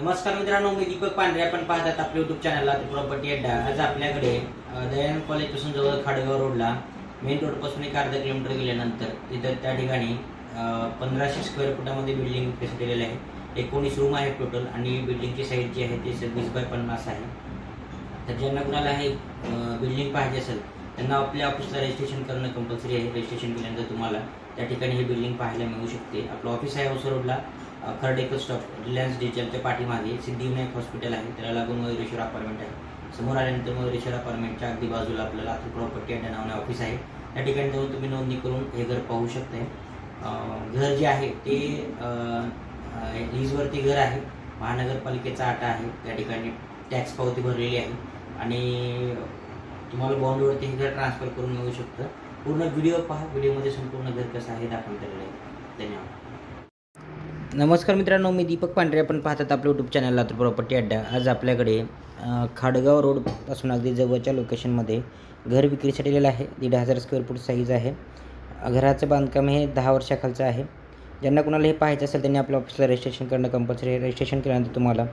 नमस्कार मित्रांनो मी दीपक पांढरे. आपण पाहतात आपल्या युट्यूब चॅनलला प्रॉपर्टी अड्डा आज आपल्याकडे दयानंद कॉलेजपासून जवळ खाडगाव रोडला मेन रोडपासून एक अर्धा किलोमीटर गेल्यानंतर तिथं त्या ठिकाणी पंधराशे स्क्वेअर फुटामध्ये बिल्डिंग विकसित केलेलं आहे. एकोणीस रूम आहे टोटल आणि बिल्डिंगची साईज जी आहे ती सव्वीस बाय पन्नास आहे. तर ज्यांना कुणाला हे बिल्डिंग पाहिजे असेल त्यांना आपल्या ऑफिसला रजिस्ट्रेशन करणं कंपल्सरी आहे. रजिस्ट्रेशन केल्यानंतर तुम्हाला त्या ठिकाणी ही बिल्डिंग पाहायला मिळू शकते. आपलं ऑफिस आहे औसर रोडला खरडेकर स्टॉप रिलायन्स डिजिटलच्या पाठीमागे सिद्धिविनायक हॉस्पिटल आहे. त्याला लागून मयुरेश्वर अपार्टमेंट आहे. समोर आल्यानंतर मयुरेश्वर अपार्टमेंटच्या अगदी बाजूला आपल्याला लातूर प्रॉपर्टी अड्डा नावाने ऑफिस आहे. त्या ठिकाणी जाऊन तुम्ही नोंदणी करून हे घर पाहू शकता घर जे आहे ते लीजवरती घर आहे. महानगरपालिकेचा आटा आहे. त्या ठिकाणी टॅक्स पावती भरलेली आहे. आणि तुम्हाला बॉन्डवरती हे घर ट्रान्सफर करून मिळू शकतं. पूर्ण व्हिडिओ पहा. व्हिडिओमध्ये संपूर्ण घर कसं आहे दाखवून आलेलं आहे. धन्यवाद. नमस्कार मित्रांनो मी दीपक पांढरे. आपण पाहतात आपलं यूट्यूब चॅनल लातूर प्रॉपर्टी अड्डा. आज आपल्याकडे खाडगाव रोडपासून अगदी जवळच्या लोकेशनमध्ये घर विक्रीसाठी दिलेलं आहे. दीड हजार स्क्वेअर फूट साईज आहे. घराचं बांधकाम हे दहा वर्षाखालचं आहे. ज्यांना कुणाला हे पाहायचं असेल त्यांनी आपल्या ऑफिसला रजिस्ट्रेशन करणं कंपल्सरी रजिस्ट्रेशन केल्यानंतर तुम्हाला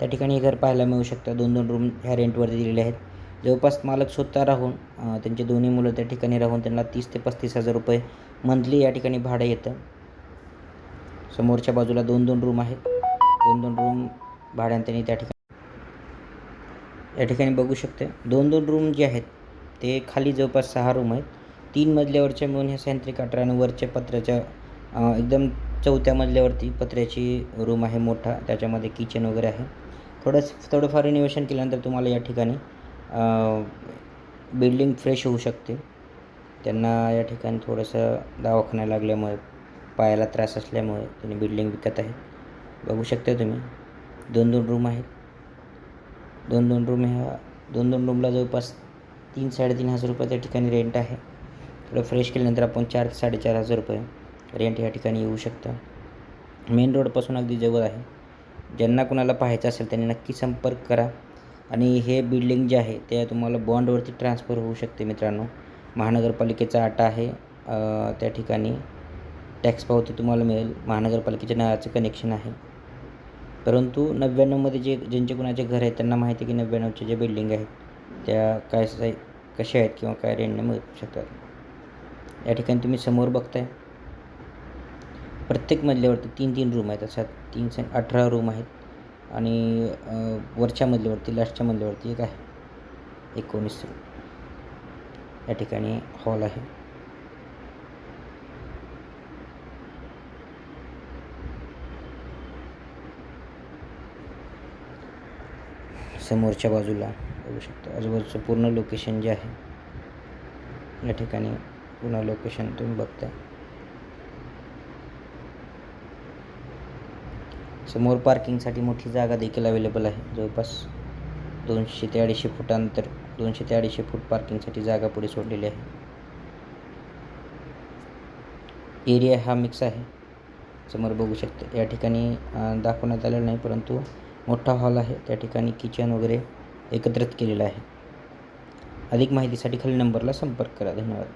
त्या ठिकाणी हे घर पाहायला मिळू शकतं. दोन दोन रूम ह्या रेंटवरती दिलेले आहेत. जवळपास मालक स्वतः राहून त्यांचे दोन्ही मुलं त्या ठिकाणी राहून त्यांना तीस ते पस्तीस हजार रुपये मंथली या ठिकाणी भाडं येतं. समोरच्या बाजूला दोन दोन रूम आहेत. दोन दोन रूम भाड्यानं त्यांनी त्या ठिकाणी या ठिकाणी बघू शकते. दोन दोन रूम जे आहेत ते खाली जवळपास सहा रूम आहेत. तीन मजल्यावरच्या मिळून ह्या सॅन्ट्रिक अठरा आणि वरच्या पत्र्याच्या एकदम चौथ्या मजल्यावरती पत्र्याची रूम आहे मोठा. त्याच्यामध्ये किचन वगैरे आहे. थोडंस थोडंफार रिनोव्हेशन केल्यानंतर तुम्हाला या ठिकाणी बिल्डिंग फ्रेश होऊ शकते. त्यांना या ठिकाणी थोडंसं दवाखाना लागल्यामुळे पायाला त्रास असल्यामुळे त्यांनी बिल्डिंग विकत आहेत. बघू शकता तुम्ही दोन दोन रूम आहेत. दोन दोन रूम ह्या दोन दोन रूमला जवळपास तीन साडेतीन हजार रुपये त्या ठिकाणी रेंट आहे. थोडं फ्रेश केल्यानंतर आपण चार ते साडेचार हजार रुपये रेंट या ठिकाणी येऊ शकतं. मेन रोडपासून अगदी जवळ आहे. ज्यांना कुणाला पाहायचं असेल त्यांनी नक्की संपर्क करा. आणि हे बिल्डिंग जे आहे ते तुम्हाला बॉन्डवरती ट्रान्सफर होऊ शकते मित्रांनो. महानगरपालिकेचा आटा आहे त्या ठिकाणी. टॅक्स पावती तुम्हाला मिळेल. महानगरपालिकेच्या नळाचं कनेक्शन आहे. परंतु नव्याण्णवमध्ये जे ज्यांचे कुणाचे घर आहेत त्यांना माहिती आहे की नव्याण्णवचे जे बिल्डिंग आहेत त्या काय साई कशा आहेत किंवा काय रेंटने मिळू शकतात. या ठिकाणी तुम्ही समोर बघताय. प्रत्येक मजल्यावरती तीन तीन रूम आहेत. अशा तीन से अठरा रूम आहेत. आणि वरच्या मजल्यावरती लास्टच्या मजल्यावरती एक आहे. एकोणीस रूम या ठिकाणी हॉल आहे. समोरच्या बाजूला बघू शकता. आजूबाजूचं पूर्ण लोकेशन जे आहे या ठिकाणी पुन्हा लोकेशन तुम्ही बघता समोर पार्किंगसाठी मोठी जागा देखील अवेलेबल आहे. जवळपास दोनशे ते अडीचशे फुटांतर दोनशे ते अडीचशे फूट पार्किंगसाठी जागा पुढे सोडलेली आहे. एरिया हा मिक्स आहे. समोर बघू शकता. या ठिकाणी दाखवण्यात आलेला नाही परंतु मोठा हॉल आहे. त्या ठिकाणी किचन वगैरे एकत्रित केलेलं आहे. अधिक माहितीसाठी खाली नंबरला संपर्क करा. धन्यवाद.